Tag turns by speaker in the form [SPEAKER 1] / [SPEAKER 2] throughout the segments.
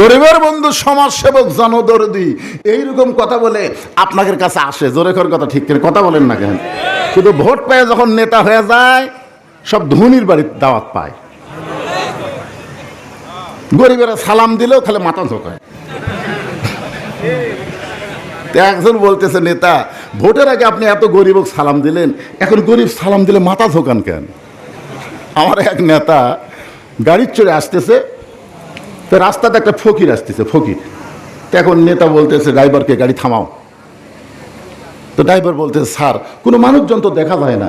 [SPEAKER 1] গরিবের বন্ধু সমাজ সেবক জনদরদি, এইরকম কথা বলে আপনাদের কাছে আসে। জোরে করে কথা ঠিক করে কথা বলেন না কেন? শুধু ভোট পেয়ে যখন নেতা হয়ে যায়, সব ধনির বাড়ির দাওয়াত পায়। গরিবেরা সালাম দিলেও খালি মাথা ঝোঁকায়। একজন বলতেছে, নেতা, ভোটের আগে আপনি এত গরিবক সালাম দিলেন, এখন গরিব সালাম দিলে মাথা ঝোঁকান কেন? আমার এক নেতা গাড়ির চড়ে আসতেছে তো রাস্তাতে একটা ফকির আসতেছে ফকির। তো এখন নেতা বলতেছে ড্রাইভারকে গাড়ি থামাও। তো ড্রাইভার বলতেছে স্যার কোনো মানুষজন তো দেখা যায় না।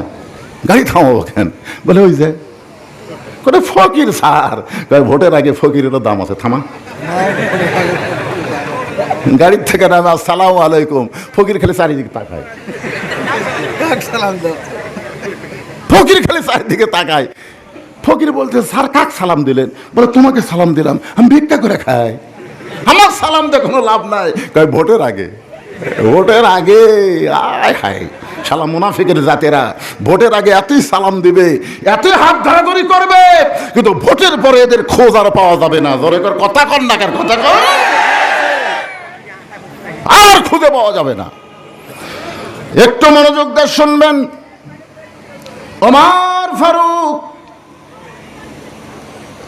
[SPEAKER 1] গাড়ি থামাবো কেন? বলে ওই যে। কোথায় ফকির স্যার। ভোটের আগে ফকিরেরও দাম আছে থামা। গাড়ির থেকে নামে আসসালামু আলাইকুম। ফকির খেলে চারিদিকে তাকায়। ফকির খেলে চারিদিকে তাকায়। ফকির বলতে স্যার, কাক সালাম দিলেন? বলে, তোমাকে সালাম দিলাম, আমি ভিক্ষা করে খাই। আমার সালাম দিয়ে কোনো লাভ নাই। কয়, ভোটের আগে ভোটের আগে, আয় হায় সালাম মুনাফিকের জাতেরা, ভোটের আগে এতই সালাম দিবে, এতই হাত ধরাধরি করবে, কিন্তু ভোটের পরে এদের খোঁজ আর পাওয়া যাবে না। ধরে কর কথা কর না কার কথা কর আর খুঁজে পাওয়া যাবে না। একটু মনোযোগ দিয়ে শুনবেন। ওমার ফারুক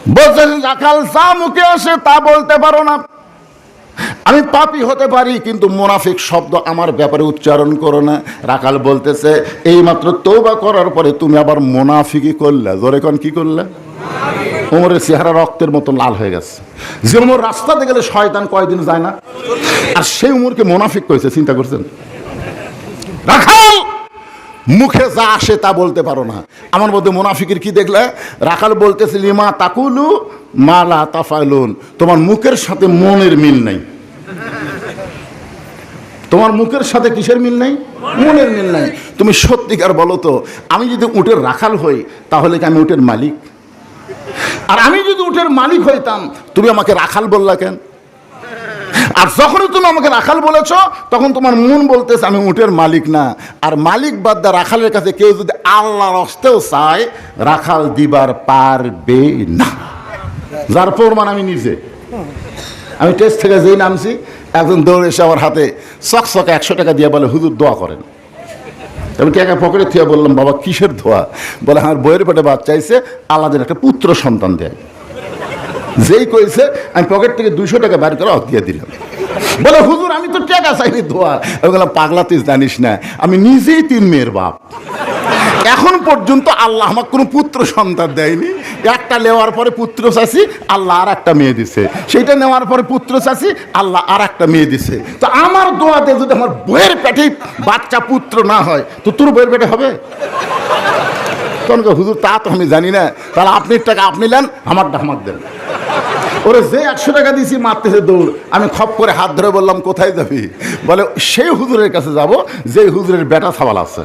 [SPEAKER 1] বলছেন, রাখাল যা মুখে আসে, তা বলতে পারো না। আমি পাপি হতে পারি, কিন্তু মোনাফিক শব্দ আমার ব্যাপারে উচ্চারণ করো না। রাখাল বলতেছে, এইমাত্র তৌবা করার পরে তুমি আবার মোনাফিকই করলে। জোরে কন, কি করলে? ওমরের চেহারা রক্তের মতো লাল হয়ে গেছে। যে উমর রাস্তাতে গেলে শয়তান কয়দিন যায় না? আর সেই উমরকে মোনাফিক করেছে চিন্তা করছেন? রাখাল! মুখে যা আসে তা বলতে পারো না। আমার মধ্যে মোনাফিকের কি দেখলে? রাখাল বলতেছে, লিমা তাকুলু মালা তাফাইলুন তোমার মুখের সাথে মনের মিল নাই। তোমার মুখের সাথে কিসের মিল নাই? মনের মিল নাই। তুমি সত্যিকার বলো তো, আমি যদি উটের রাখাল হই, তাহলে কি আমি উটের মালিক? আর আমি যদি উটের মালিক হইতাম, তুমি আমাকে রাখাল বললা কেন? আর যখনই তুমি আমাকে রাখাল বলেছ, তখন তোমার মন বলতেছে, আমি উটের মালিক না। আর মালিক বাদ দা রাখালের কাছে কেউ যদি আল্লাহর হস্তেও চায়, রাখাল দিবার পারবে না। যার প্রমাণ আমি নিজে। আমি টেস্ট থেকে যেই নামছি, একজন দৌড়ে এসে আমার হাতে চক চক একশো টাকা দিয়ে বলে, হুজুর, দোয়া করেন। আমি টাকা পকেটে থেকে বললাম, বাবা, কিসের ধোয়া বলে, আমার বইয়ের পেটে বাচ্চা চাইছে আলাদা একটা পুত্র সন্তান দেয়। যেই কইছে, আমি পকেট থেকে দুইশো টাকা বের করে দিয়ে দিলাম। বলে, হুজুর, আমি তো টাকা চাইনি ধোয়া আমি বললাম, পাগলা, তুই জানিস না, আমি নিজেই তিন মেয়ের বাপ। এখন পর্যন্ত আল্লাহ আমার কোনো পুত্র সন্তান দেয়নি। একটা নেওয়ার পরে পুত্র চাষি আল্লাহ আর একটা মেয়ে দিছে। সেইটা নেওয়ার পরে পুত্র চাষি আল্লাহ আর একটা মেয়ে দিছে। তো আমার দোয়াতে যদি আমার বইয়ের পেটে বাচ্চা পুত্র না হয়, তো তোর বইয়ের পেটে হবে? তখন হুজুর, তা তো আমি জানি না। তাহলে আপনি টাকা আপনি নেন, আমারটা আমার দেন। ওরে যে একশো টাকা দিয়েছি মারতেছে দৌড়। আমি খপ করে হাত ধরে বললাম, কোথায় যাবি? বলে, সেই হুজুরের কাছে যাব যে হুজুরের বেটা সাবাল আছে।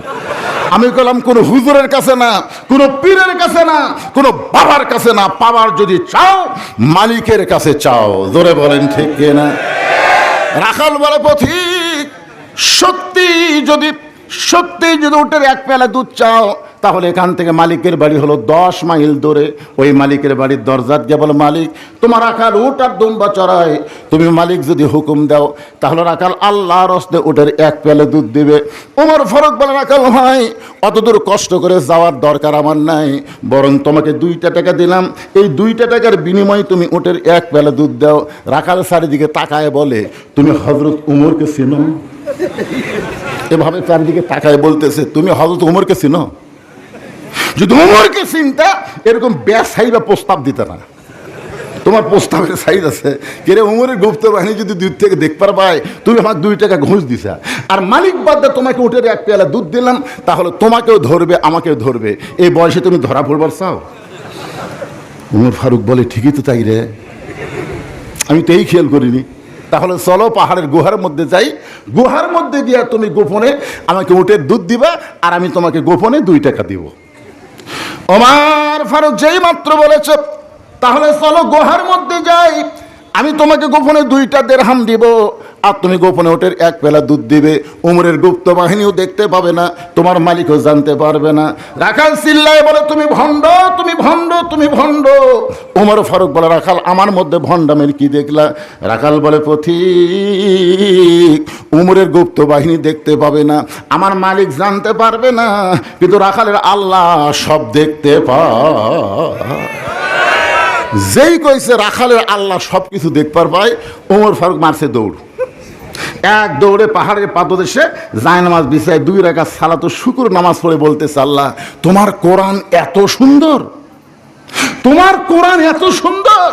[SPEAKER 1] আমি বললাম কোন হুজুরের কাছে না, কোন পীরের কাছে না, কোন বাবার কাছে না। পাওয়ার যদি চাও, মালিকের কাছে চাও। জোরে বলেন, ঠিক না রাখাল বলে, পথিক, সত্যি যদি সত্যি যদি উঠের এক পেলা দুধ চাও, তাহলে এখান থেকে মালিকের বাড়ি হলো দশ মাইল দূরে। ওই মালিকের বাড়ির দরজার গিয়ে বলো মালিক। তোমার রাখাল উট আর দুম্বা চড়ায়। তুমি মালিক যদি হুকুম দাও, তাহলে রাখাল আল্লাহ রস্তে উটের এক পেলে দুধ দিবে। ওমর ফরক বলে, রাখাল ভাই অত দূর কষ্ট করে যাওয়ার দরকার আমার নাই। বরং তোমাকে দুইটা টাকা দিলাম। এই দুইটা টাকার বিনিময়ে তুমি উটের এক পেলে দুধ দাও। রাখাল চারিদিকে তাকায় বলে, তুমি হজরত উমরকে চিনো? এভাবে চারিদিকে তাকায় বলতেছে, তুমি হজরত উমরকে চিনো? যদি উমরকে চিন্তা, এরকম ব্যাসাই বা প্রস্তাব দিতে না। তোমার প্রস্তাবের সাইজ আছে। কেরে উমরের গুপ্ত বাহিনী যদি দুধ থেকে দেখবার পায়, তুমি আমার দুই টাকা ঘুষ দিছা। আর মালিক বাদ তোমাকে উঠে এক পেয়ালা দুধ দিলাম, তাহলে তোমাকেও ধরবে, আমাকেও ধরবে। এই বয়সে তুমি ধরা পড়বার চাও? উমর ফারুক বলে, ঠিকই তো তাই রে। আমি তো এই খেয়াল করিনি। তাহলে চলো পাহাড়ের গুহার মধ্যে যাই। গুহার মধ্যে দিয়া তুমি গোপনে আমাকে উটের দুধ দিবা আর আমি তোমাকে গোপনে দুই টাকা দিব। ওমার ফারুক যেই মাত্র বলেছ, তাহলে চলো গুহার মধ্যে যাই। আমি তোমাকে গোপনে দুইটা দেড়হাম দিব, আর তুমি গোপনে ওটের এক বেলা দুধ দিবে। উমরের গুপ্ত বাহিনীও দেখতে পাবে না, তোমার মালিকও জানতে পারবে না। রাখাল চিল্লায় বলে, তুমি ভণ্ড তুমি ভণ্ড তুমি ভণ্ড। উমর ফারুক বলে, রাখাল, আমার মধ্যে ভণ্ডামের কি দেখলা? রাখাল বলে, পথিক, উমরের গুপ্ত বাহিনী দেখতে পাবে না, আমার মালিক জানতে পারবে না, কিন্তু রাখালের আল্লাহ সব দেখতে পায় যেই কইছে রাখালের আল্লাহ সব কিছু দেখবার পায় ওমর ফারুক মারছে দৌড়। এক দৌড়ে পাহাড়ের পাদদেশে যায় নামাজ বিছায় দুই রেখা সালাতো শুকুর নামাজ পড়ে বলতেছে আল্লাহ তোমার কোরআন এত সুন্দর। তোমার কোরআন এত সুন্দর।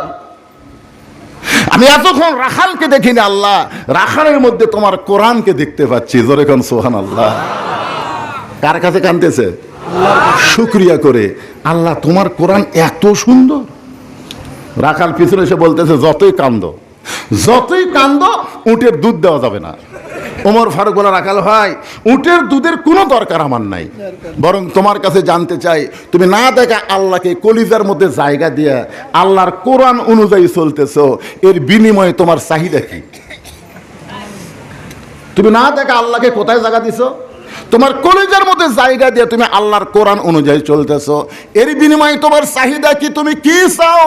[SPEAKER 1] আমি এতক্ষণ রাখালকে দেখিনি আল্লাহ রাখালের মধ্যে তোমার কোরআনকে দেখতে পাচ্ছি। জোরে কোন সোহান আল্লাহ কার কাছে কানতেছে? শুক্রিয়া করে। আল্লাহ তোমার কোরআন এত সুন্দর। রাখাল পিছনে এসে বলতেছে, যতই কান্দ যতই কান্দ, উটের দুধ দেওয়া যাবে না। ওমর ফারুক বলে, রাখাল ভাই, উটের দুধের কোনো দরকার আমার নাই। বরং তোমার কাছে জানতে চাই, তুমি না দেখা আল্লাহকে কলিজার মধ্যে জায়গা দিয়ে আল্লাহর কোরআন অনুযায়ী চলতেছ, এর বিনিময়ে তোমার চাহিদা কি? তুমি না দেখা আল্লাহকে কোথায় জায়গা দিছো? তোমার কলেজের মধ্যে জায়গা দিয়ে তুমি আল্লাহর কোরআন অনুযায়ী চলতেছো। এর বিনিময়ে তোমার চাহিদা কি? তুমি কি চাও?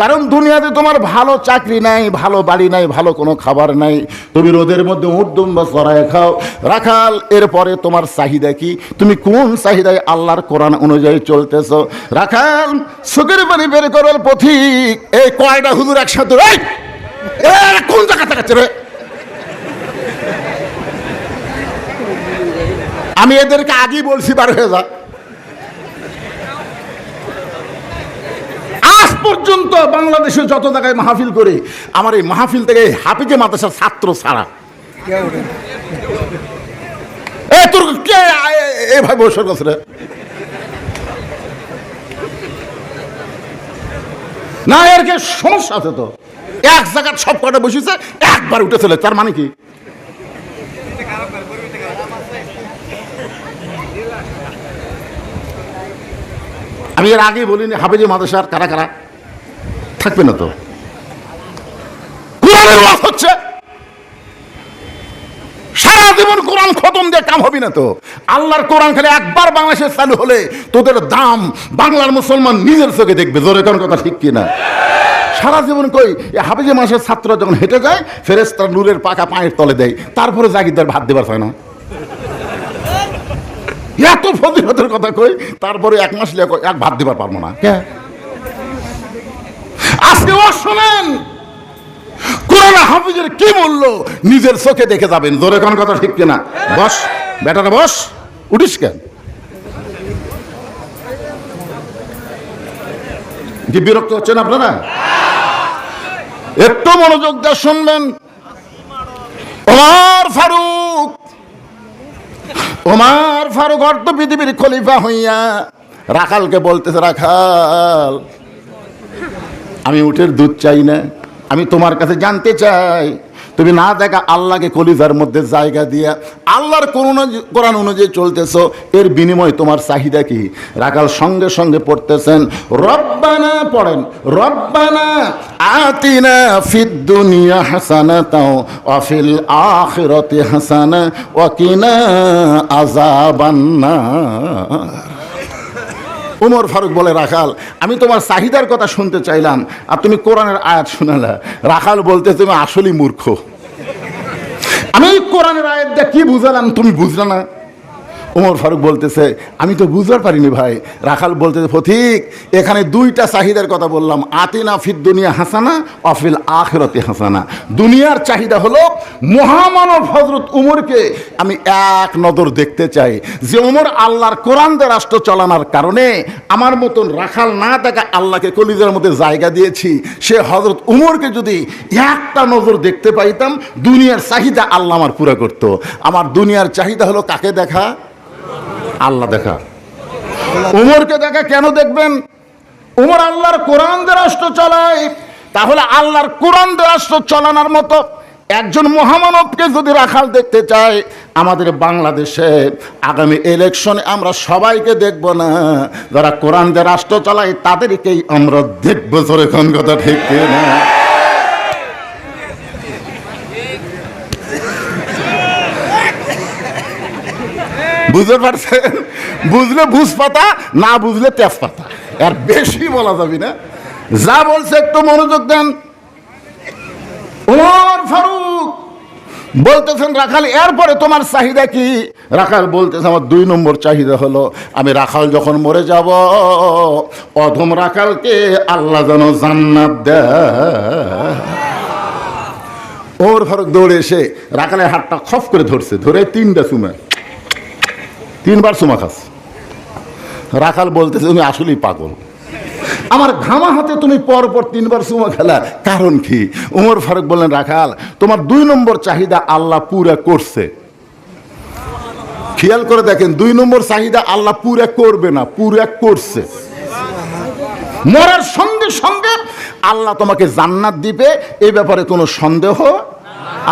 [SPEAKER 1] কারণ দুনিয়াতে তোমার ভালো চাকরি নাই, ভালো বাড়ি নাই, ভালো কোনো খাবার নাই। তুমি রোদের মধ্যে উর্দুম বা চড়ায় খাও। রাখাল, এরপরে তোমার চাহিদা কি? তুমি কোন চাহিদায় আল্লাহর কোরআন অনুযায়ী চলতেছো? রাখাল, সুখের পানি বের করার পথিক। এই কয়টা হুজুর একসাথে? কোন জায়গা থেকে রে? আমি এদেরকে আগেই বলছি, বার হয়ে যা। আজ পর্যন্ত বাংলাদেশে যত জায়গায় মাহফিল করে, আমার এই মাহফিল থেকে হাফিজে মাদ্রাসার ছাত্র ছাড়া। না, এর কে সমস্যা আছে তো? এক জায়গায় সব কটা বসেছে, একবার উঠে চলে তার মানে কি? আমি এর আগে বলিনি, হাফেজে মাদ্রাসার কারা কারা? থাকবে না তো। কোরআনের ওয়াজ হচ্ছে, সারা জীবন কোরআন খতম দিয়ে কাম না তো। আল্লাহর কোরআন খালি একবার বাংলাদেশে চালু হলে তোদের দাম বাংলার মুসলমান নিজের চোখে দেখবে, জোরে কোন কথা ঠিক কিনা? সারা জীবন কই হাফিজে মাসের ছাত্র যখন হেঁটে যায় ফেরেস্তার নূরের পাকা পায়ের তলে দেয়, তারপরে জাগিদার ভাত দেবার হয় না। এত ফজিলতের কথা কই? তারপরে এক মাস লেখো এক ভাত দিবার পারব না। কে? আজকে ও শোনেন কোরআন হাফিজের কি মূল্য? নিজের চোখে দেখে যাবেন। জোরে কোন কথা ঠিক কিনা? বস বেটারা বস উঠিস কেন? কি বিরক্ত হচ্ছেন আপনারা? একটু মনোযোগ দিয়ে শুনবেন। ওমর ফারুক ওমর ফারুক অর্থ পৃথিবীর খলিফা হইয়া রাখালকে বলতেছে, রাখাল, আমি উঠের দুধ চাই না, আমি তোমার কাছে জানতে চাই। তুমি না দেখা আল্লাহকে কলিজার মধ্যে জায়গা দিয়া, আল্লাহর কোরআন অনুযায়ী চলতেছ, এর বিনিময়ে তোমার চাহিদা কি? রাখাল সঙ্গে সঙ্গে পড়তেছেন, রব্বানা পড়েন, রব্বানা আতিনা ফিদ দুনিয়া হাসানা তাও অফিল আখিরাতি হাসানা ওয়াকিনা আযাবান্নার উমর ফারুক বলে, রাখাল, আমি তোমার চাহিদার কথা শুনতে চাইলাম আর তুমি কোরআনের আয়াত শোনালা। রাখাল বলতে, তুমি আসলেই মূর্খ। আমি কোরআনের আয়াতটা কি বুঝালাম তুমি বুঝলে না? উমর ফারুক বলতেছে, আমি তো বুঝতে পারিনি ভাই। রাখাল বলতেছে ফথিক এখানে দুইটা চাহিদার কথা বললাম। আতিনা ফিদ দুনিয়া হাসানা অফিল আখেরতে হাসানা। দুনিয়ার চাহিদা হলো মহামানব হজরত উমরকে আমি এক নজর দেখতে চাই। যে উমর আল্লাহর কোরআন রাষ্ট্র চালানোর কারণে আমার মতন রাখাল না থাকা আল্লাহকে কলিজার মধ্যে জায়গা দিয়েছি, সে হজরত উমরকে যদি একটা নজর দেখতে পাইতাম, দুনিয়ার চাহিদা আল্লাহ আমার পুরা করতো। আমার দুনিয়ার চাহিদা হলো কাকে দেখা? আল্লাহ দেখা। উমরকে দেখা কেন দেখবেন? উমর আল্লাহর কোরআন রাষ্ট্র চালায়। তাহলে আল্লাহর কোরআন রাষ্ট্র চালানোর মতো একজন মহামানবকে যদি রাখাল দেখতে চায়, আমাদের বাংলাদেশে আগামী ইলেকশনে আমরা সবাইকে দেখব না। যারা কোরআন রাষ্ট্র চালায়, তাদেরকেই আমরা দেখব। জোরে কথা ঠিক না বুঝতে পারছেন? বুঝলে বুঝ পাতা না বুঝলে তেজপাতা। আর বেশি বলা যাবে না। যা বলছে একটু মনোযোগ দেন। ওমর ফারুক বলতেছেন, রাখাল, এরপরে তোমার চাহিদা কি? রাখাল বলতেছে, আমার দুই নম্বর চাহিদা হলো, আমি রাখাল যখন মরে যাব, অধম রাখালকে আল্লাহ যেন জান্নাত দেয়। ওর ফারুক দৌড়ে এসে রাখালের হাতটা খফ করে ধরছে, ধরে তিনটা চুমা। তিনবার চুমা খাস। রাখাল বলতেছে, তুমি আসলেই পাগল। আমার ঘামা হাতে তুমি পর পর তিনবার সুমা খেলা, কারণ কি? উমর ফারুক বললেন, রাখাল, তোমার দুই নম্বর চাহিদা আল্লাহ পুরা করছে। খেয়াল করে দেখেন, দুই নম্বর চাহিদা আল্লাহ পুরা করবে না, পুরা করছে। মরার সঙ্গে সঙ্গে আল্লাহ তোমাকে জান্নাত দিবে এই ব্যাপারে কোনো সন্দেহ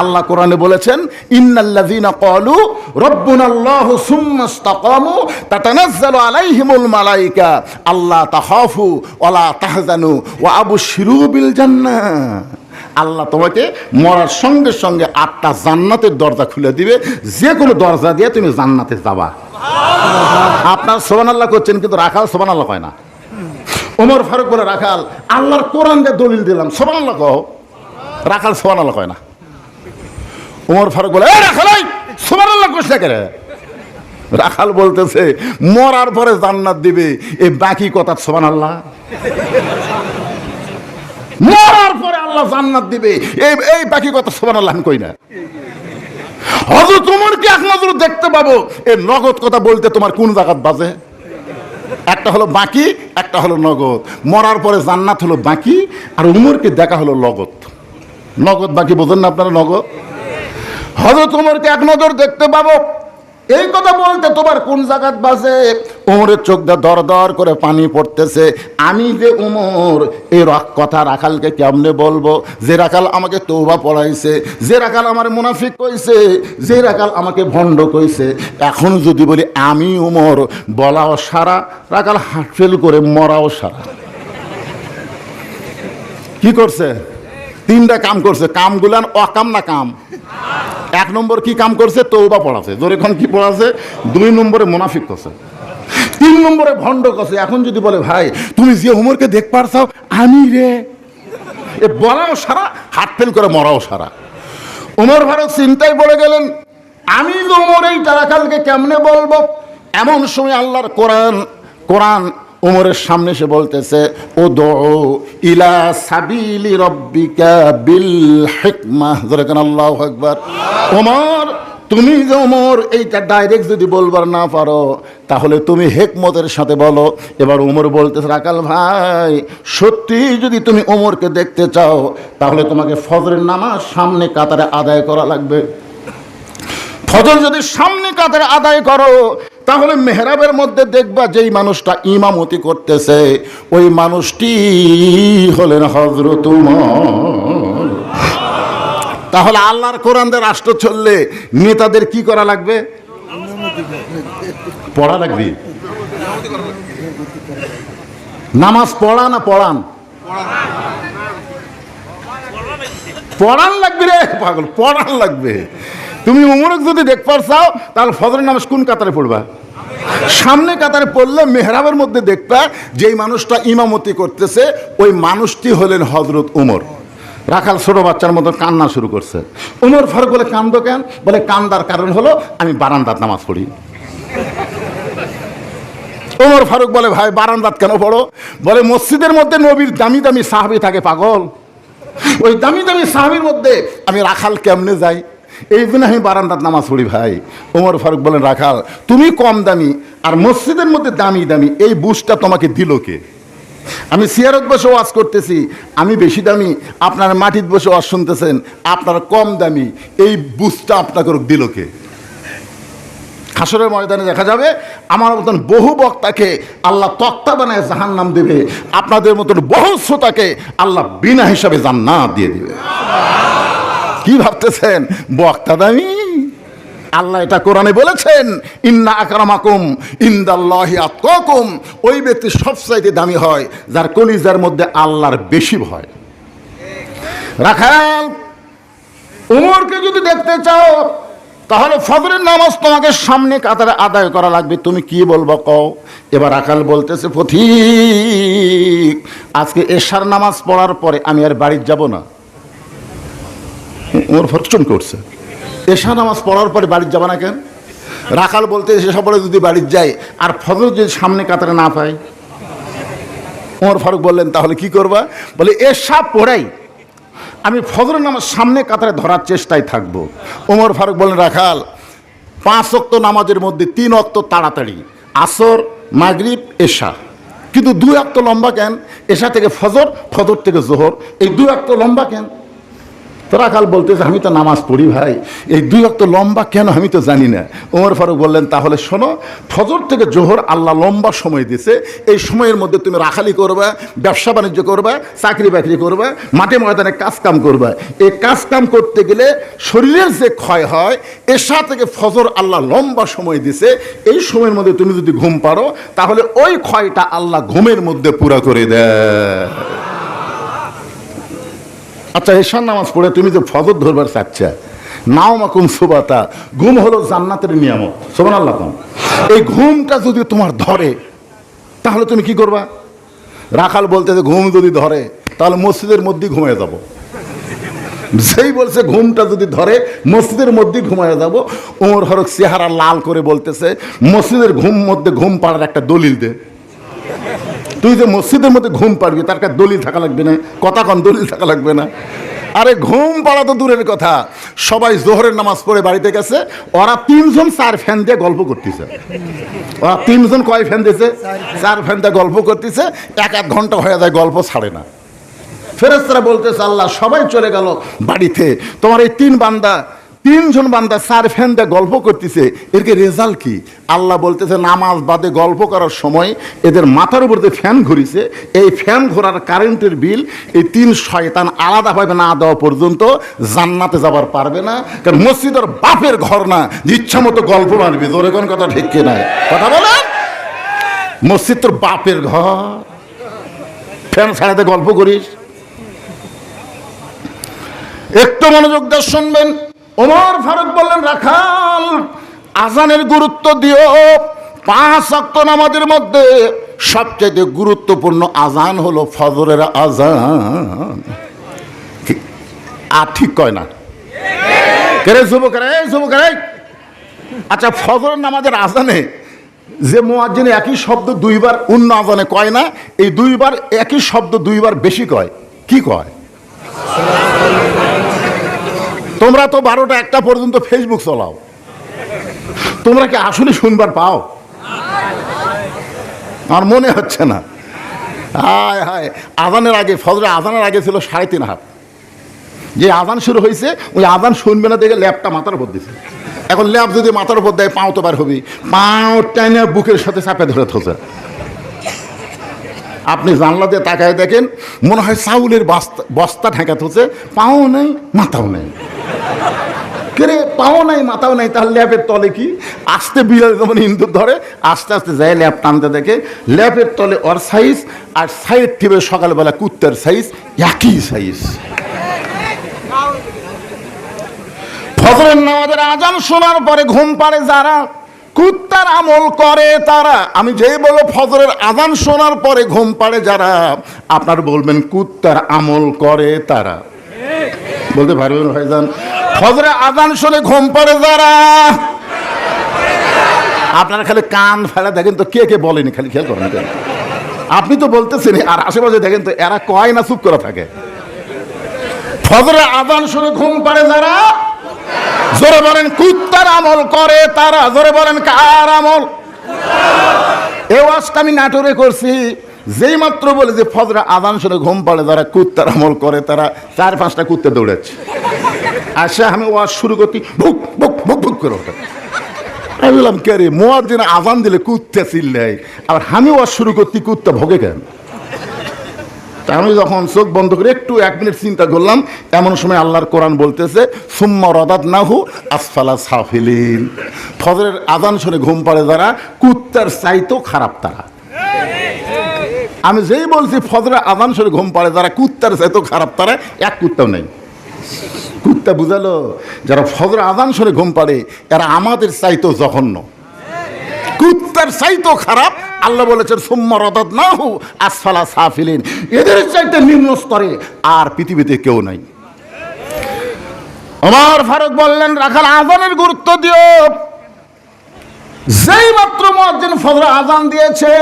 [SPEAKER 1] আল্লাহ কোরআনে বলেছেন, ইন্নাল্লাযীনা ক্বালু রাব্বুনাল্লাহু সুম্মা ইসতাকামু তাতানাজ্জালু আলাইহিমুল মালায়েকা আল্লাহ তাখাফু ওয়ালা তাহজানু ওয়া আবশিরু বিল জান্নাহ আল্লাহ তোমাকে মরার সঙ্গে সঙ্গে আটটা জান্নাতের দরজা খুলে দিবে যে কোনো দরজা দিয়ে তুমি জান্নাতে যাবা। আপনার সোবান আল্লাহ করছেন, কিন্তু রাখাল সোবান আল্লাহ হয় না। ওমর ফারুক বলে, রাখাল, আল্লাহর কোরআন দিয়ে দলিল দিলাম। সোবান আল্লাহ কহ রাখাল সোবান আল্লাহ কয় না। ওমর ফারুক বলে এই রাখাল এই সোবান আল্লাহ না কেন রাখাল বলতেছে, মরার পরে জান্নাত দিবে এই বাকি কথা সোবান আল্লাহ মরার পরে আল্লাহ জান্নাত দিবে এই এই বাকি কথা সোবান আল্লাহ কই না। হজরত উমরকে এক নজর দেখতে পাবো? এই নগদ কথা বলতে তোমার কোন জায়গাত বাজে? একটা হলো বাকি, একটা হলো নগদ। মরার পরে জান্নাত হলো বাকি, আর উমরকে দেখা হলো নগদ। নগদ বাকি বোঝেন না আপনারা নগদ? হজরত উমরকে এক নজর দেখতে পাবো। এই কথা বলতে তোমার কোন জায়গাত বাজে? উমরের চোখ দিয়ে দর দর করে পানি পড়তেছে। আমি যে উমর, এই রক কথা রাখালকে কেমনে বলব? যে রাখাল আমাকে তৌবা পড়াইছে, যে রাখাল আমার মুনাফিক কইছে, যে রাখাল আমাকে ভণ্ড কইছে। এখন যদি বলি আমি উমর, বলাও সারা, রাখাল হাট ফেল করে মরাও সারা। কি করছে? তিনটা কাম করছে, কামগুলান অকাম না কাম? এক নম্বর কি কাম করছে? তৌবা পড়াছে জোরেখন কি পড়াছে দুই নম্বরে মুনাফিক করছে। তিন নম্বরে ভণ্ড করছে। এখন যদি বলে, ভাই, তুমি যে উমরকে দেখ পারছাও, আমি রে। এ বলাও সারা, হাত ফেল করে মরাও সারা। উমর ভারত চিন্তায় পড়ে গেলেন, আমি তো উমর এই তারাকালকে কেমনে বলব? এমন সময় আল্লাহর কোরআন কোরআন উমরের সামনে সে বলতেছে ও দো ইলা সাবিলি রব্বিকা বিল হিকমা। ধরে কেন আল্লাহ একবার ওমর তুমি যে ওমর এইটা ডাইরেক্ট যদি বলবার না পারো, তাহলে তুমি হেকমতের সাথে বলো। এবার ওমর বলতেছে, রাকাল ভাই, সত্যি যদি তুমি ওমরকে দেখতে চাও, তাহলে তোমাকে ফজরের নামাজ সামনে কাতারে আদায় করা লাগবে। ফজর যদি সামনে কাতারে আদায় করো, তাহলে মেহরাবের মধ্যে দেখবা যেই মানুষটা ইমামতি করতেছে, ওই মানুষটি হলেন হজরত তাহলে আল্লাহর কোরআনদের রাষ্ট্র চললে নেতাদের কি করা লাগবে? পড়া লাগবে। নামাজ পড়া না পড়ান? পড়ান লাগবে রে পাগল, পড়ান লাগবে। তুমি উমরক যদি দেখ চাও তাহলে ফজরের নামাজ কোন কাতারে পড়বা? সামনে কাতারে পড়লে মেহরাবের মধ্যে দেখবা, যেই মানুষটা ইমামতি করতেছে, ওই মানুষটি হলেন হজরত উমর। রাখাল ছোট বাচ্চার মতো কান্না শুরু করছে। উমর ফারুক বলে, কান্দো কেন? বলে, কান্দার কারণ হলো, আমি বারান্দার নামাজ পড়ি। ওমর ফারুক বলে, ভাই, বারান্দাত কেন পড়ো? বলে, মসজিদের মধ্যে নবীর দামি দামি সাহাবি থাকে পাগল। ওই দামি দামি সাহাবির মধ্যে আমি রাখাল কেমনে যাই? এই জন্য আমি বারান্দাত নামাজ পড়ি ভাই। ওমর ফারুক বলেন, রাখাল, তুমি কম দামি আর মসজিদের মধ্যে দামি দামি, এই বুঝটা তোমাকে দিল কে? আমি সিয়ারত বসে ওয়াজ করতেছি, আমি বেশি দামি, আপনার মাটির বসে ওয়াজ শুনতেছেন, আপনার কম দামি, এই বুঝটা আপনাকে দিল কে? হাসরের ময়দানে দেখা যাবে, আমার মতন বহু বক্তাকে আল্লাহ তক্তা বানায় জাহান নাম দেবে, আপনাদের মতন বহু শ্রোতাকে আল্লাহ বিনা হিসাবে জান্নাত দিয়ে দিবে। কি ভাবতেছেন? বক্তা দামি আল্লাহ এটা কোরআনে বলেছেন, ইন্না আকরামাকুম ইন্দাল্লাহি আতকাকুম। ওই ব্যক্তি সবচাইতে দামি হয়, যার কলিজার মধ্যে আল্লাহর বেশি ভয়। রাখাল, উমরকে যদি দেখতে চাও, তাহলে ফজরের নামাজ তোমাকে সামনে কাতারে আদায় করা লাগবে। তুমি কি বলব কও? এবার আকাল বলতেছে পথিক আজকে এশার নামাজ পড়ার পরে আমি আর বাড়ির যাব না। ওর ফরচুম করছে। এশা নামাজ পড়ার পরে বাড়ির যাবা না কেন? রাখাল বলতে সেসব পরে যদি বাড়ির যায়, আর ফজর যদি সামনে কাতারে না পাই ওমর ফারুক বললেন, তাহলে কি করবা? বলে, এশা পড়াই। আমি ফজরের নামাজ সামনে কাতারে ধরার চেষ্টায় থাকব। ওমর ফারুক বলেন রাখাল, পাঁচ অক্ত নামাজের মধ্যে তিন অক্ত তাড়াতাড়ি। আসর, মাগরিব, এশা। কিন্তু দুই অক্ত লম্বা কেন? এশা থেকে ফজর ফজর থেকে জোহর। এই দুই অক্ত লম্বা কেন? তো রাখাল বলতেছে, আমি তো নামাজ পড়ি ভাই। এই দুই অক্ত লম্বা কেন আমি তো জানি না? ওমর ফারুক বললেন, তাহলে শোনো, ফজর থেকে জোহর আল্লাহ লম্বা সময় দিছে। এই সময়ের মধ্যে তুমি রাখালি করবা, ব্যবসা বাণিজ্য করবা, চাকরি বাকরি করবা, মাঠে ময়দানে কাজ কাম করবা। এই কাজ কাম করতে গেলে শরীরের যে ক্ষয় হয়, এশা থেকে ফজর আল্লাহ লম্বা সময় দিছে। এই সময়ের মধ্যে তুমি যদি ঘুম পারো তাহলে ওই ক্ষয়টা আল্লাহ ঘুমের মধ্যে পুরা করে দেয়। আচ্ছা এশার নামাজ পড়ে তুমি যে ফজর ধরবার চাচ্ছা, নাও মাকুম সুবাতা, ঘুম হলো জান্নাতের নিয়ামত। সোমান আল্লাহ এই ঘুমটা যদি তোমার ধরে, তাহলে তুমি কি করবা? রাখাল বলতে যে ঘুম যদি ধরে, তাহলে মসজিদের মধ্যেই ঘুমিয়ে যাব। যেই বলছে ঘুমটা যদি ধরে, মসজিদের মধ্যেই ঘুমায় যাব। ওমর হরক চেহারা লাল করে বলতেছে, মসজিদের ঘুম মধ্যে ঘুম পাড়ার একটা দলিল দে। তুই যে মসজিদের মধ্যে ঘুম পারবি তার কাছে দলিল থাকা লাগবে না। কথা কন, দলিল থাকা লাগবে না। আরে ঘুম পাড়া তো দূরের কথা। সবাই জোহরের নামাজ পড়ে বাড়িতে গেছে, ওরা তিনজন চার ফ্যান দিয়ে গল্প করতেছে। ওরা তিনজন কয় ফ্যান দিয়েছে? চার ফ্যান দিয়ে গল্প করতেছে, এক এক ঘণ্টা হয়ে যায়, গল্প ছাড়ে না। ফেরেস্তারা বলতেছে, আল্লাহ, সবাই চলে গেল বাড়িতে। তোমার এই তিন বান্দা তিনজন বান্দা চার ফ্যান দিয়ে গল্প করতেছে, এর কি রেজাল্ট কি? আল্লাহ বলতেছে, নামাজ বাদে গল্প করার সময় এদের মাথার উপর যে ফ্যান ঘুরিছে, এই ফ্যান ঘোরার কারেন্টের বিল এই তিন শয়তান আলাদাভাবে না দেওয়া পর্যন্ত জান্নাতে যাবার পারবে না, কারণ মসজিদের বাপের ঘর না, ইচ্ছা মতো গল্প মারবে জোরে কোন কথা ঠিক কিনা কথা বলে মসজিদ তোর বাপের ঘর। ফ্যান ছাড়াতে গল্প করিস। একটু মনোযোগ দিয়ে শুনবেন। ওমর ফারুক বললেন, রাখাল, আজানের গুরুত্ব দিও। পাঁচ অক্ত নামাজের মধ্যে সবচেয়ে গুরুত্বপূর্ণ আজান হলো ফজরের আজান। আর ঠিক কয় না? কেরে যুবকের এই যুবকের। আচ্ছা ফজরের নামাজের আজানে যে মোয়াজ্জিনে একই শব্দ দুইবার অন্য আজানে কয় না, এই দুইবার একই শব্দ দুইবার বেশি কয়। কি কয়? তোমরা তো বারোটা একটা পর্যন্ত ফেসবুক চলাও। তোমরা কি আসলে শুনবার পাও? আমার মনে হচ্ছে না। হায় হায়, আজানের আগে, ফজরে আজানের আগে ছিল সাড়ে তিন হাত। যে আজান শুরু হয়েছে, ওই আজান শুনবে না দেখে ল্যাপটা মাথার উপর দিছে। এখন ল্যাপ যদি মাথার উপর দেয়, পাও তো বার হবি পাও টাইনে বুকের সাথে চাপে ধরে থোছে আপনি জানলাতে তাকায় দেখেন, মনে হয় চাউলের বস্তা বস্তা ঢাকা থোছে পাও নেই, মাথাও নেই। কেরে পাও নাই, মাথাও নাই, তার ল্যাপের তলে কি? আস্তে বিড়াল যেমন ইন্দুর ধরে, আস্তে আস্তে যায় ল্যাপ টানতে দেখে, ল্যাপের তলে ওর সাইজ আর সাইড টিপে সকালবেলা কুত্তার সাইজ একই সাইজ ফজরের নামাজের আজান শোনার পরে ঘুম পাড়ে যারা কুত্তার আমল করে তারা। আমি যেই বলো ফজরের আজান শোনার পরে ঘুম পাড়ে যারা, আপনার বলবেন কুত্তার আমল করে তারা। বলতে পারবেন ভাইজান? ফজরে আজান শুনে ঘুম পাড়ে যারা, আপনারা খালি কান ফেলা দেখেন তো কে কে বলেনি, খালি খেয়াল করেন? আপনি তো বলতেছেন, আর আশেপাশে দেখেন তো এরা কয় না চুপ করে থাকে। ফজরে আজান শুনে ঘুম পাড়ে যারা জোরে বলেন, কুত্তার আমল করে তারা। জোরে বলেন, কার আমল? এ ওয়াজটা আমি নাটোরে করছি, যেই মাত্র বলে যে ফজরা আদান শুনে ঘুম পাড়ে যারা কুত্তার আমল করে, তারা চার পাঁচটা কুত্তে দৌড়াচ্ছে। আসে, আমি ওয়াজ শুরু করতে ভুক ভুক ভুক ভুক করে ওঠে। আমি বললাম, কে রে মোয়ার দিনে আজান দিলে কুত্তে চিল্লাই আবার আমি ওয়াজ শুরু করতে কুত্তা ভোগে কেন? আমি যখন চোখ বন্ধ করে একটু এক মিনিট চিন্তা করলাম, এমন সময় আল্লাহর কোরআন বলতেছে, সুম্মা রদাত নাহু আসফালা সাফিলিন। ফজরের আজান শুনে ঘুম পাড়ে যারা, কুত্তার চাইতেও খারাপ তারা। আমি যেই বলছি, ফজরের আজান শুনে ঘুম পাড়ে যারা, কুত্তার চাইতেও খারাপ তারা, এক কুত্তাও নেই। কুত্তা বুঝালো, যারা ফজর আজান শুনে ঘুম পাড়ে, এরা আমাদের চাইতো জঘন্য। কুত্তার চাইতো খারাপ আল্লাহ বলেছেন, সুম্মা রদাত না হু আসফালা সাফিলিন। এদের চাইতে নিম্ন স্তরে আর পৃথিবীতে কেউ নাই। আমার ফারুক বললেন, রাখাল আজানের গুরুত্ব দিও। যেই মাত্র মহাজিন ফজর আজান দিয়েছে,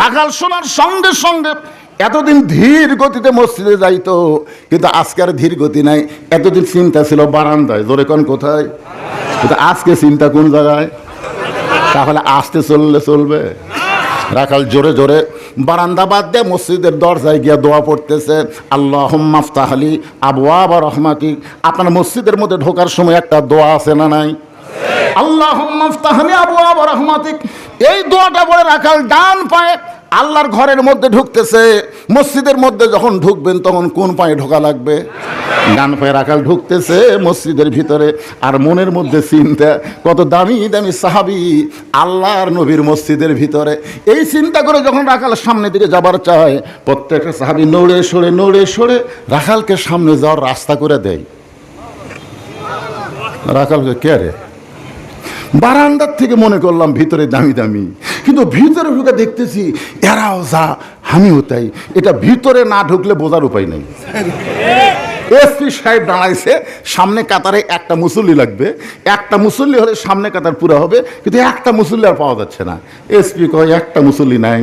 [SPEAKER 1] রাখাল শোনার সঙ্গে সঙ্গে এতদিন ধীর গতিতে মসজিদে যাইতো, কিন্তু আজকে আর ধীর গতি নাই। এতদিন চিন্তা ছিল বারান্দায়। জোরে কোন কোথায়? কিন্তু আজকে চিন্তা কোন জায়গায়? তাহলে আসতে চললে চলবে। রাখাল জোরে জোরে, বারান্দা বাদ দিয়ে মসজিদের দরজায় গিয়া দোয়া পড়তেছে আল্লাহ মাফতাহালি আবু আবার রহমাতি। আপনার মসজিদের মধ্যে ঢোকার সময় একটা দোয়া আছে না নাই? আল্লাহ মাফতাহালি আবু আবার রহমাতিক। এই দোয়াটা বলে রাখাল ডান পায়ে আল্লাহর ঘরের মধ্যে ঢুকতেছে, মসজিদের মধ্যে যখন ঢুকবেন তখন কোন পায়ে ঢোকা লাগবে? ডান পায়ে রাখাল ঢুকতেছে মসজিদের ভিতরে, আর মনের মধ্যে চিন্তা, কত দামি দামি সাহাবি আল্লাহর নবীর মসজিদের ভিতরে। এই চিন্তা করে যখন রাখাল সামনের দিকে যাবার চায়, প্রত্যেকটা সাহাবি নড়ে সরে নড়ে সরে রাখালকে সামনে যাওয়ার রাস্তা করে দেয়। রাখালকে কে রে? বারান্দার থেকে মনে করলাম ভিতরে দামি দামি কিন্তু ভিতরে ঢুকে দেখতেছি, এরাও যা, আমিও তাই। এটা ভিতরে না ঢুকলে বোঝার উপায় নেই। এসপি সাহেব দাঁড়াইছে, সামনে কাতারে একটা মুসল্লি লাগবে। একটা মুসল্লি হলে সামনে কাতার পুরো হবে, কিন্তু একটা মুসল্লি আর পাওয়া যাচ্ছে না। এসপি কয়, একটা মুসল্লি নাই।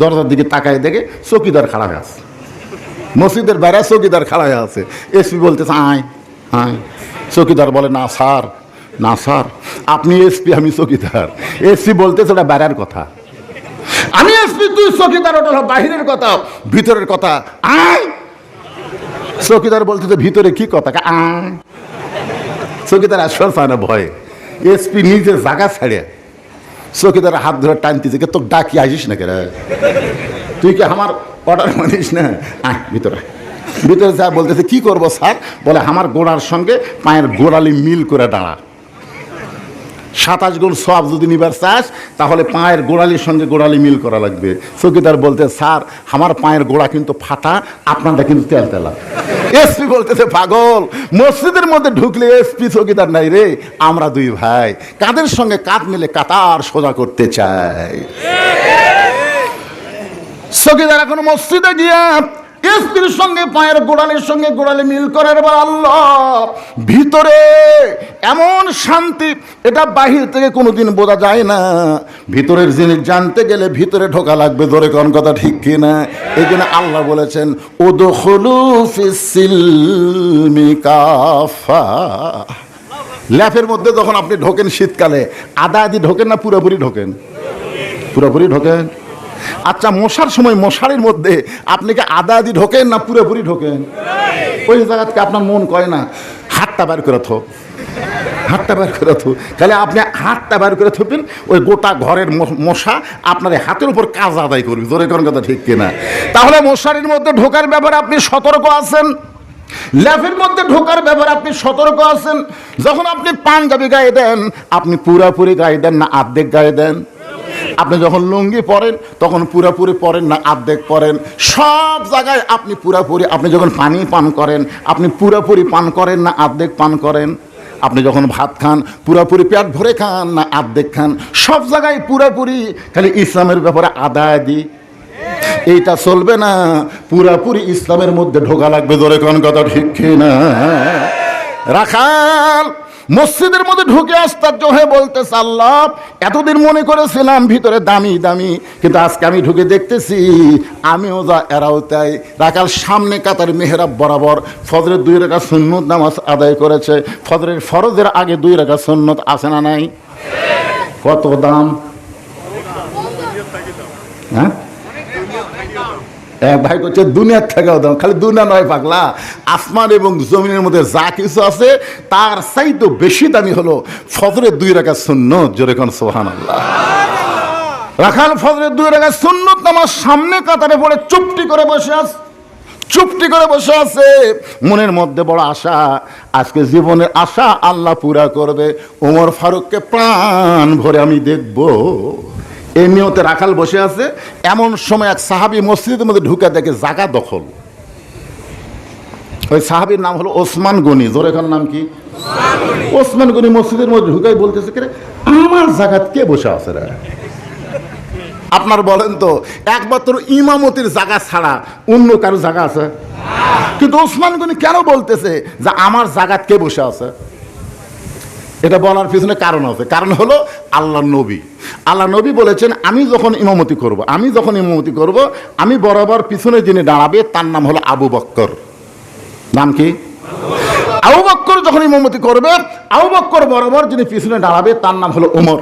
[SPEAKER 1] দরজার দিকে তাকায় দেখে চকিদার খাড়া হয়ে আছে। মসজিদের বেড়া চকিদার খাড়া হয়ে আছে। এসপি বলতেছে, আয় আয়। চকিদার বলে, না, স্যার না, স্যার, আপনি এসপি আমি চকিদার। এসপি বলতেছে ওটা বেড়ার কথা। আমি এসপি তুই চকিদার, ওটা বাহিরের কথা, ভিতরের কথা। আয়! চকিদার বলতেছে ভিতরে কি কথা চকিদার আসবার পায় না ভয়ে। এসপি নিজে জায়গা ছাড়ে। চকিদার হাত ধরে টানতেছে কে তোকে ডাকি আসিস না কেরা তুই কি আমার অর্ডার মানিস না? আয়, ভিতরে। ভিতরে যা বলতেছে, কি করব, স্যার? বলে, আমার গোড়ার সঙ্গে পায়ের গোড়ালি মিল করে দাঁড়া। সাতাশ গুণ সব যদি নিবার চাস, তাহলে পায়ের গোড়ালির সঙ্গে গোড়ালি মিল করা লাগবে। চকিদার বলতে, স্যার, আমার পায়ের গোড়া কিন্তু ফাটা, আপনারটা কিন্তু তেল তেলা এসপি বলতেছে, পাগল, মসজিদের মধ্যে ঢুকলে এসপি চকিদার নাই রে, আমরা দুই ভাই। কাদের সঙ্গে কাঁধ মিলে কাতার সোজা করতে চাই? চকিদার এখন মসজিদে গিয়া স্ত্রীর সঙ্গে, পায়ের গোড়ালির সঙ্গে গোড়ালি মিল করার পর আল্লাহ। ভিতরে এমন শান্তি, এটা বাহির থেকে কোনোদিন বোঝা যায় না। ভিতরের জিনিস জানতে গেলে ভিতরে ঢোকা লাগবে ধরে কোন কথা ঠিক কিনা। এই জন্য আল্লাহ বলেছেন ও দখলু কাফা। ল্যাপের মধ্যে যখন আপনি ঢোকেন শীতকালে, আদা আদি ঢোকেন না পুরোপুরি ঢোকেন? পুরোপুরি ঢোকেন? আচ্ছা মশার সময় মশারির মধ্যে আপনি কি আদা আদি ঢোকেন না পুরোপুরি ঢোকেন? ওই জায়গাতে আপনার মন কয় না, হাতটা বার করে থো। হাতটা বার করে থো। তাহলে আপনি হাতটা বার করে থবেন, ওই গোটা ঘরের মশা আপনার হাতের উপর কাজ আদায় করবে। জোরে কোন কথা ঠিক কিনা? তাহলে মশারির মধ্যে ঢোকার ব্যাপারে আপনি সতর্ক আছেন। ল্যাফের মধ্যে ঢোকার ব্যাপারে আপনি সতর্ক আছেন। যখন আপনি পাঞ্জাবি গায়ে দেন, আপনি পুরাপুরি গায়ে দেন না আর্ধেক গায়ে দেন। আপনি যখন লুঙ্গি পরেন, তখন পুরাপুরি পরেন না, আর্ধেক পরেন। সব জায়গায় আপনি পুরাপুরি, আপনি যখন পানি পান করেন, আপনি পুরাপুরি পান করেন না, আর্ধেক পান করেন। আপনি যখন ভাত খান, পুরাপুরি পেট ভরে খান না, আর্ধেক খান। সব জায়গায় পুরাপুরি, খালি ইসলামের ব্যাপারে আদায় দিই। এইটা চলবে না, পুরাপুরি ইসলামের মধ্যে ঢোকা লাগবে ধরে কোন কথা ঠিক না রাখাল মসজিদের মধ্যে ঢুকে আশ্চর্য হয়ে বলতে আল্লাহ, এতদিন মনে করেছিলাম ভিতরে দামি দামি, কিন্তু আজকে আমি ঢুকে দেখতেছি, আমিও যা এরাও তাই। রাখাল সামনে কাতার মেহরাব বরাবর ফজরের দুই রেখা সুন্নত নামাজ আদায় করেছে। ফজরের ফরজের আগে দুই রেখা সুন্নত আছে না নাই? কত দাম? হ্যাঁ? এক ভাই করছে, দুনিয়ার থেকেও দাম খালি দুনিয়া নয় পাগলা। আসমান এবং জমিনের মধ্যে যা কিছু আছে, তার চাইতে বেশি দামি হলো ফজরের দুই রাখা শূন্য জোরে কোন সোহান আল্লাহ রাখাল ফজরের দুই রাখা শূন্য নামাজ সামনে কাতারে পড়ে চুপটি করে বসে আস চুপটি করে বসে আছে। মনের মধ্যে বড় আশা, আজকে জীবনের আশা আল্লাহ পুরা করবে। ওমর ফারুককে প্রাণ ভরে আমি দেখব। এই নিয়তে রাখাল বসে আছে। এমন সময় এক সাহাবি মসজিদের মধ্যে ঢুকে দেখে জাগা দখল। ওই সাহাবীর নাম হলো ওসমান গনি। জোরেখার নাম কি? ওসমান গনি মসজিদের মধ্যে ঢুকাই বলতেছে কে আমার জাগাত কে বসে আছে রে? আপনার বলেন তো, একমাত্র ইমামতির জায়গা ছাড়া অন্য কারও জায়গা আছে? কিন্তু ওসমান গনি কেন বলতেছে যে আমার জাগাত কে বসে আছে? এটা বলার পিছনে কারণ আছে। কারণ হলো আল্লাহ নবী। আল্লাহ নবী বলেছেন, আমি যখন ইমামতি করব, আমি যখন ইমামতি করব, আমি বরাবর পিছনে যিনি দাঁড়াবে, তার নাম হলো আবু বক্কর। নাম কি? আবু বক্কর যখন ইমামতি করবে, আবু বক্কর বরাবর যিনি পিছনে দাঁড়াবে, তার নাম হলো ওমর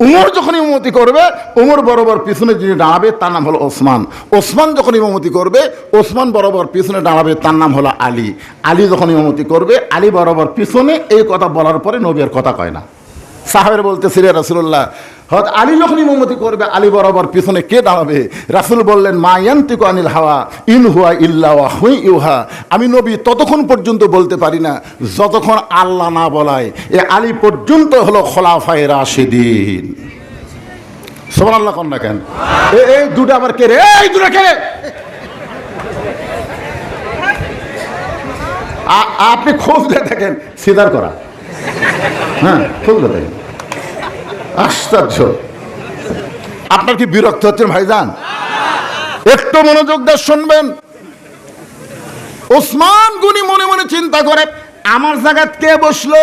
[SPEAKER 1] উমর যখন ইমামতি করবে, উমর বরাবর পিছনে যিনি দাঁড়াবে তার নাম হলো ওসমান। ওসমান যখন ইমামতি করবে, ওসমান বরাবর পিছনে দাঁড়াবে তার নাম হলো আলী। আলী যখন ইমামতি করবে, আলী বরাবর পিছনে এই কথা বলার পরে নবী আর কথা কয় না। সাহেবের বলতে সিরিয়া রাসুল্লাহ হয়তো আলী যখন ইমামতি করবে, আলী বরাবর পিছনে কে দাঁড়াবে? রাসুল বললেন, মা ইয়ান্তিকু আনিল হাওয়া, ইন হুয়া ইল্লা হুই ইউহা। আমি নবী ততক্ষণ পর্যন্ত বলতে পারি না, যতক্ষণ আল্লাহ না বলায়। এ আলী পর্যন্ত হলো খোলাফায় রাশিদিন। সোমান আল্লাহ কন না কেন? এই দুটো আবার কে রে? এই দুটো কে আপনি খুঁজলে দেখেন, সিদার করা। হ্যাঁ খুঁজলে দেখেন। আশ্চর্য। আপনার কি বিরক্ত হচ্ছেন ভাইজান? একটু মনোযোগ দিয়ে শুনবেন। ওসমান গুনি মনে মনে চিন্তা করে, আমার জায়গাত কে বসল?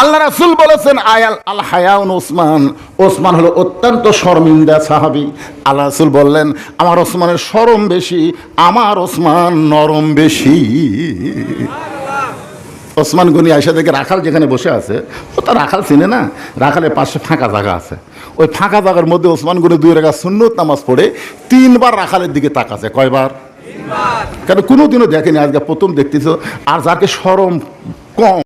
[SPEAKER 1] আল্লাহ রাসুল বলেছেন আয়াল আল হায়াউন ওসমান। ওসমান হলো অত্যন্ত শর্মিন্দা সাহাবি। আল্লাহ রাসুল বললেন, আমার ওসমানের শরম বেশি, আমার ওসমান নরম বেশি। ওসমান গনি আয়সা থেকে রাখাল যেখানে বসে আছে ও তো রাখাল চিনে না? রাখালের পাশে ফাঁকা জায়গা আছে। ওই ফাঁকা জায়গার মধ্যে ওসমান গনি দুই রেখা সুন্নত নামাজ পড়ে তিনবার রাখালের দিকে তাকাছে। কয়বার? কেন কোনোদিনও দেখেনি? আজকে প্রথম দেখতেছ। আর যাকে সরম কম